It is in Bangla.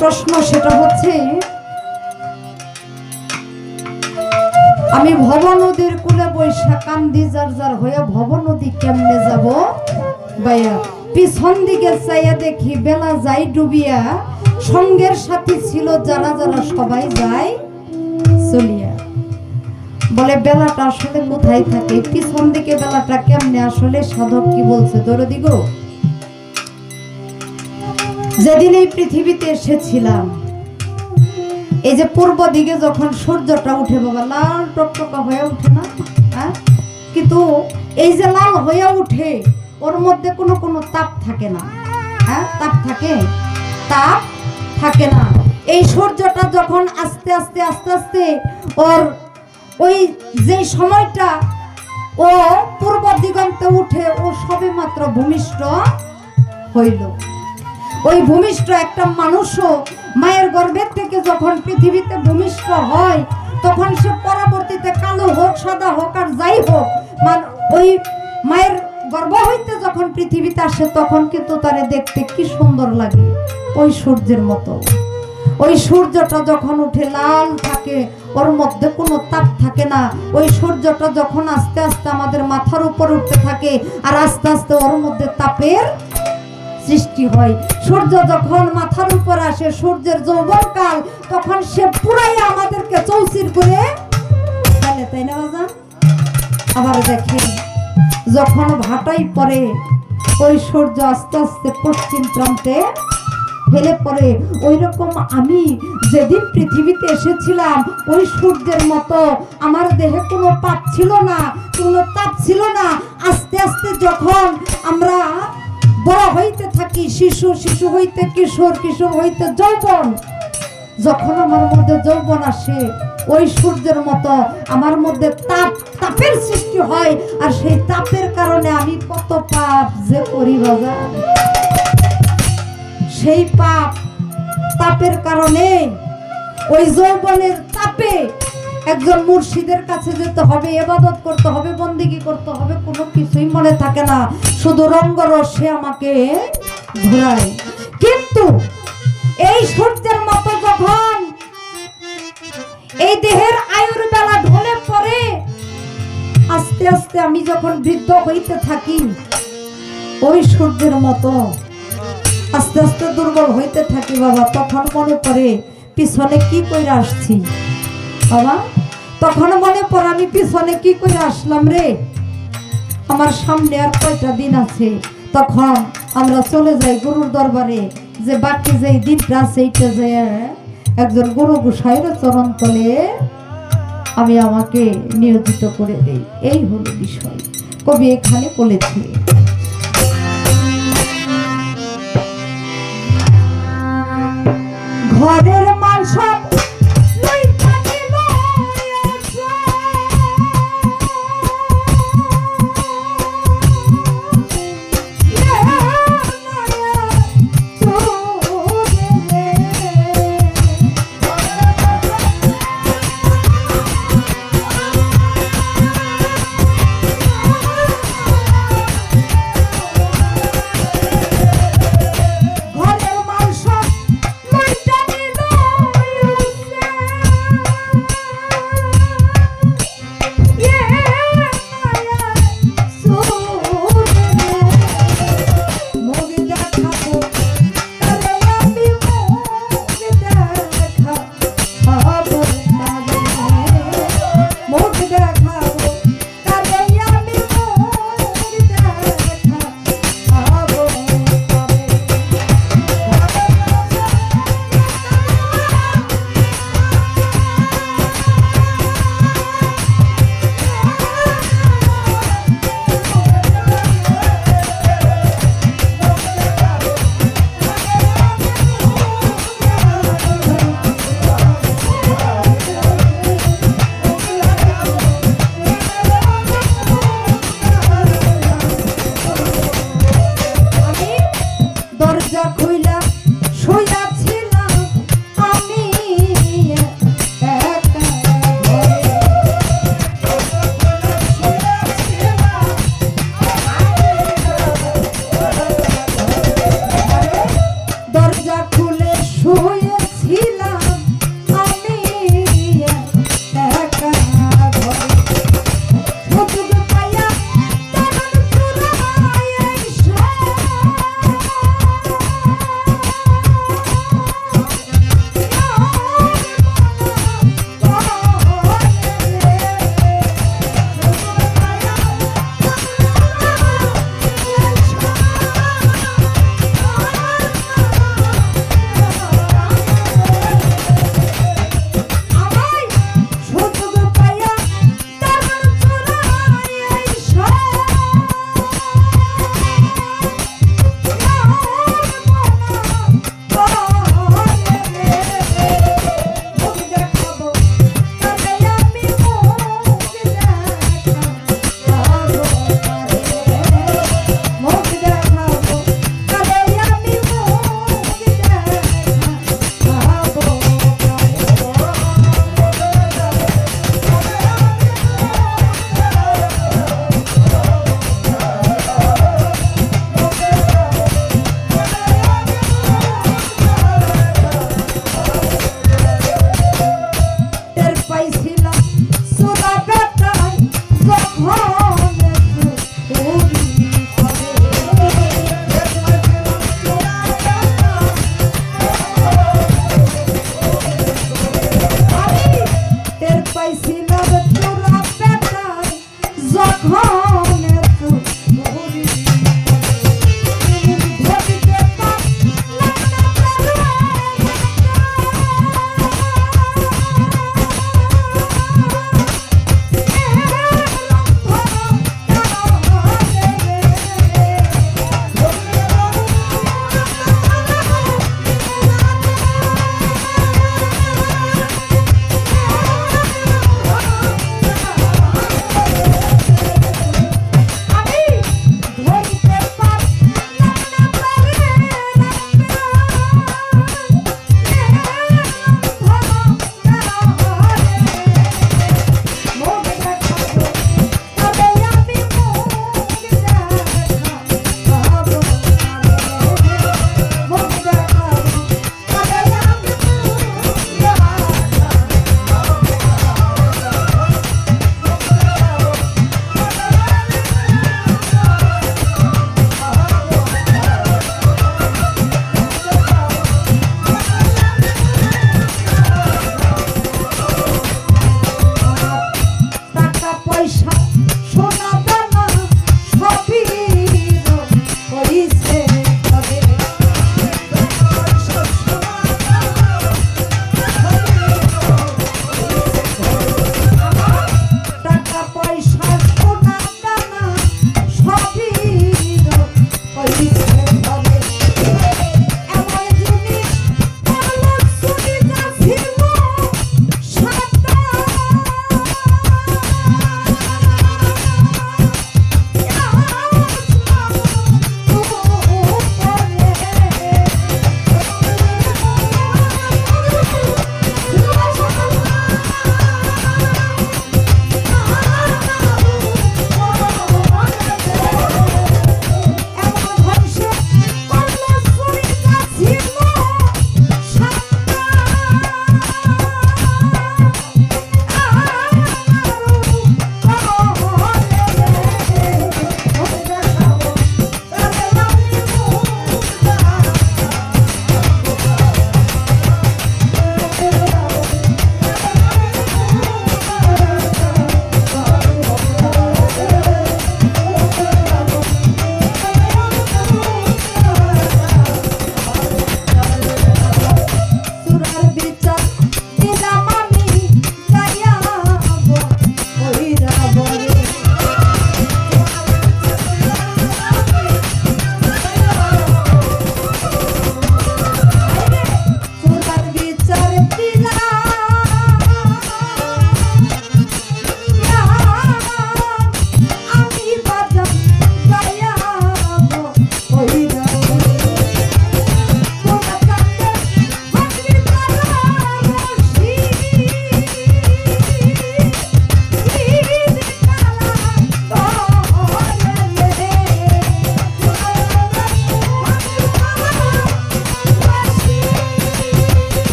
প্রশ্ন সেটা হচ্ছে, আমি ভব নদীর কুলে বৈশা কান্দি যার যার হয়ে ভব নদী কেমনে যাব? ভাইয়া, পিছন দিকে চাইয়া দেখি বেলা যাই ডুবিয়া, সঙ্গের সাথী ছিল যারা যারা সবাই যায় চলিয়া। বলে, বেলাটা আসলে কোথায় থাকে? পিছন দিকে বেলাটা কেমনে? আসলে সাধক কি বলছে? দরদি গো যেদিন এই পৃথিবীতে এসেছিলাম, এই যে পূর্ব দিকে যখন সূর্যটা উঠে, বাবা, লাল টকটকা হয়ে উঠে না? হ্যাঁ? কিন্তু এই যে লাল হয়ে উঠে, ওর মধ্যে কোনো কোনো তাপ থাকে না। হ্যাঁ? তাপ থাকে? তাপ থাকে না। এই সূর্যটা যখন আস্তে আস্তে আস্তে আস্তে ওর ওই যে সময়টা ও পূর্ব দিগন্তে উঠে, ও সবে মাত্র ভূমিষ্ঠ হইল। ওই ভূমিষ্ঠ একটা মানুষও মায়ের গর্ভের থেকে যখন পৃথিবীতে ভূমিষ্ঠ হয়, তখন সে পরবর্তীতে কালো হোক, সাদা হোক আর যাই হোক, মান ওই মায়ের গর্ভ হইতে যখন পৃথিবীতে আসে, তখন কিন্তু তারে দেখতে কি সুন্দর লাগে। ওই সূর্যের মতো। ওই সূর্যটা যখন উঠে লাল থাকে, ওর মধ্যে কোনো তাপ থাকে না। ওই সূর্যটা যখন আস্তে আস্তে আমাদের মাথার উপর উঠতে থাকে, আর আস্তে আস্তে ওর মধ্যে তাপের সৃষ্টি হয়। সূর্য যখন মাথার উপর আসে, সূর্যের যৌবনকাল তখন সে পুরাই আমাদেরকে চৌচির করে ফেলে, তাই না বাজান আবার দেখেন, যখন ভাটাই পরে ওই সূর্য আস্তে আস্তে পশ্চিম প্রান্তে হেলে পড়ে ওই রকম আমি যেদিন পৃথিবীতে এসেছিলাম, ওই সূর্যের মতো আমার দেহে কোনো পাপ ছিল না, কোনো তাপ ছিল না। আস্তে আস্তে যখন আমরা বড় হইতে থাকি, শিশু শিশু হইতে কিশোর কিশোর হইতে যৌবন। যখন আমার মধ্যে যৌবন আসে, ওই সূর্যের মতো আমার মধ্যে তাপ, তাপের সৃষ্টি হয়, আর সেই তাপের কারণে আমি কত পাপ যে করি বাজার সেই পাপ, তাপের কারণে ওই যৌবনের তাপে একজন মুর্শিদের কাছে যেতে হবে এবাদত করতে হবে, বন্দিগি করতে হবে, কোনো কিছুই মনে থাকে না। শুধু রঙ্গরসে আমাকে ঘোরায়। কিন্তু এই সূর্যের মতো যখন এই দেহের আয়ুর বেলা ঢলে পড়ে, আস্তে আস্তে আমি যখন বৃদ্ধ হইতে থাকি, ওই সূর্যের মতো আস্তে আস্তে দুর্বল হইতে থাকি বাবা, তখন মনে পড়ে, পিছনে কি করে আসছি? বাবা তখন মনে পড়ে আমি পিছনে কি করে আসলাম রে? আমার সামনে আর কয়টা দিন আছে। তখন আমরা চলে যাই গুরুর দরবারে। যে বাকি যে দিনটা আছে, এইটা যে একজন গুরু গোসাইয়ের চরণ তলে আমি আমাকে নিয়োজিত করে দেই। এই হলো বিষয়। কবি এখানে বলেছে, ঘরের মাল সব